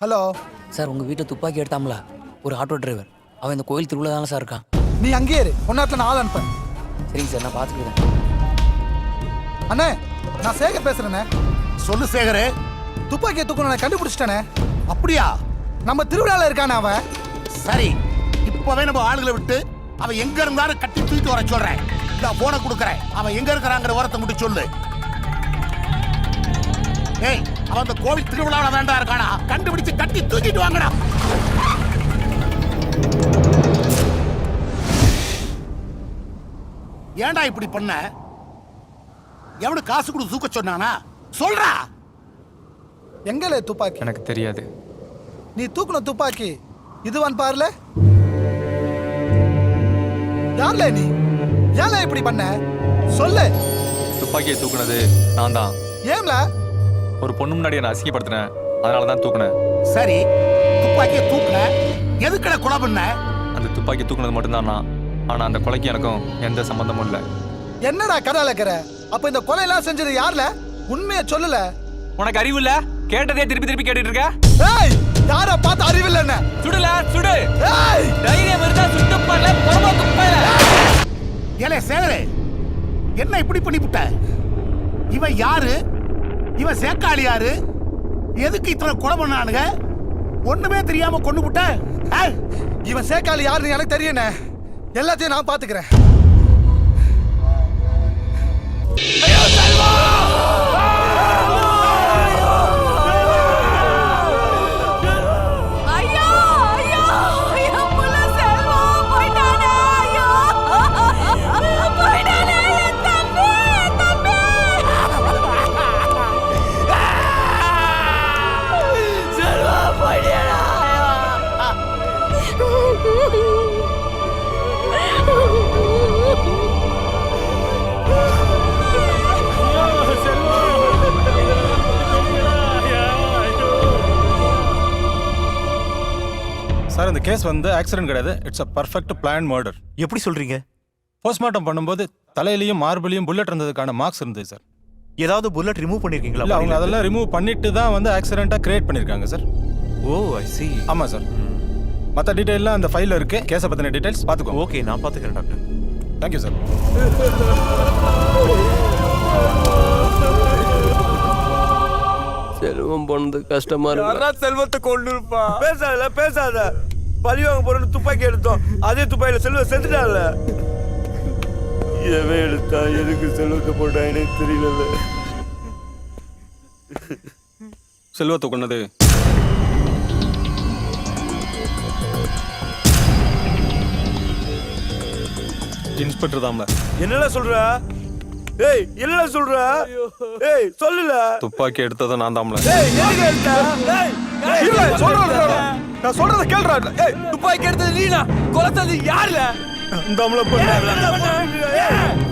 Hello. Sir உங்கள் வீட்டில் துப்பாக்கி எடுத்தாம்ல? ஒரு ஆட்டோ டிரைவர். அவன் இந்த கோயில் திருவிழா தானே சார் இருக்கான்? நீ அங்கேயே இரு. ஒன்னாத்துல நான் ஆள் அனுப்பேன் சரிங்க சார் நான் பார்த்துக்கிறேன். அண்ணே நான் சேகர் பேசுறேண்ணே சொல்லு சேகரே. துப்பாக்கியை தூக்கணும் கண்டுபிடிச்சிட்டேனே. அப்படியா? நம்ம திருவிழால இருக்கானே அவன். சரி இப்பவே நம்ம ஆளுகளை விட்டு அவன் எங்க இருந்தாலும் கட்டி தூக்கிட்டு வர சொல்றேன். நான் போனை கொடுக்கறேன். அவன் எங்க இருக்கிறாங்கிற விவரத்தை மட்டும் சொல்லு. அவன் அந்த கோவில் திருவிழாவில் வேண்டாம் இருக்கானா? கண்டுபிடிச்சு கட்டி தூக்கிட்டு வாங்கடா. ஏன்டா இப்படி பண்ண? எவனு காசு கொடுத்து தூக்க சொன்னானா? சொல்றா. எங்கலே துப்பாக்கி? எனக்கு தெரியாது. நீ தூக்குன துப்பாக்கி இதுவான் பாருல. யார்ல நீ? ஏன்ல இப்படி பண்ண? சொல்லு. துப்பாக்கியை தூக்குனது நான் தான் ஏம்ல? ஒரு பொண்ணு முன்னாடி நான் அசிங்கப்படுத்தினேன் அதனால தான் தூக்குனேன். சரி துப்பாக்கியை தூக்குன. எதுக்கட கொலை பண்ண? அந்த துப்பாக்கி தூக்குனது மட்டும்தான் ஆனால் அந்த கொலைக்கு எனக்கும் எந்த சம்மந்தமும் இல்லை. என்னடா கதை அலக்கிற? அப்ப இந்த கொலையெல்லாம் செஞ்சது யார்ல? உண்மையை சொல்லல. உனக்கு அறிவு இல்ல? கேட்டதே திருப்பி திருப்பி கேட்டுட்டு இருக்க? ஏய் யார பார்த்து அறிவில்ல என்ன? சுடுல சுடு. ஏய்! தைரியம் இருந்தா சுட்டு பண்ணல பொறம்போக்கு பையல ஏலே சேகரே என்ன இப்படி பண்ணிவிட்ட இவன் யாரு? இவன் சேக்காளியாரு எதுக்கு இத்தனை கொலை பண்ணானுங்க? ஒண்ணுமே தெரியாம கொண்டு விட்ட இவன் சேக்காளி யாருன்னு எனக்கு தெரியுண்ணே எல்லாத்தையும் நான் பாத்துக்கிறேன் சார் இந்த கேஸ் வந்து ஆக்சிடென்ட் கிடையாது. It's a perfect plan murder எப்படி சொல்றீங்க? போஸ்ட்மார்ட்டம் பண்ணும்போது தலையிலையும் மார்பிலையும் புல்லட் இருந்ததுக்கான மார்க்ஸ் இருந்தது சார். ஏதாவது புல்லட் ரிமூவ் பண்ணிருக்கீங்களா? இல்ல அவங்க அதெல்லாம் ரிமூவ் பண்ணிட்டு தான் வந்து ஆக்சிடென்ட்டா கிரியேட் பண்ணிருக்காங்க சார். ஓ ஐ சி ஆமா சார். மற்ற டீடைல்லாம் அந்த ஃபைல்ல இருக்கு. கேஸை பத்தின டீடைல்ஸ் பாத்துக்கோ ஓகே நான் பாத்துக்கிறேன் டாக்டர் தேங்க்யூ சார் செல்வம் போனது கஷ்டமா இருக்கு. செல்வத்தை கொண்டு இருப்பா பேசாத பேசாத. பழி வாங்க போறேன்னு துப்பாக்கி எடுத்தோம். அதே துப்பாக்கியில செல்வம் செத்துட்டான்ல. எவன் எடுத்தா எதுக்கு செல்வத்தை போட்டானே தெரியல செல்வத்தை கொண்டது இன்ஸ்பெக்டர் தான்ல. என்னடா சொல்ற? ஏய் என்னடா சொல்ற? ஏய் சொல்லுல துப்பாக்கி எடுத்ததும் நான் தான்ல. ஏய் எதுக்கு எடுத்த? ஏய் இல்ல சொல்றேன் நான் சொல்றத கேளுடா ஏய் துப்பாக்கி எடுத்தது நீனா? கொலத்தது யாருல? இந்த அமல பண்ண.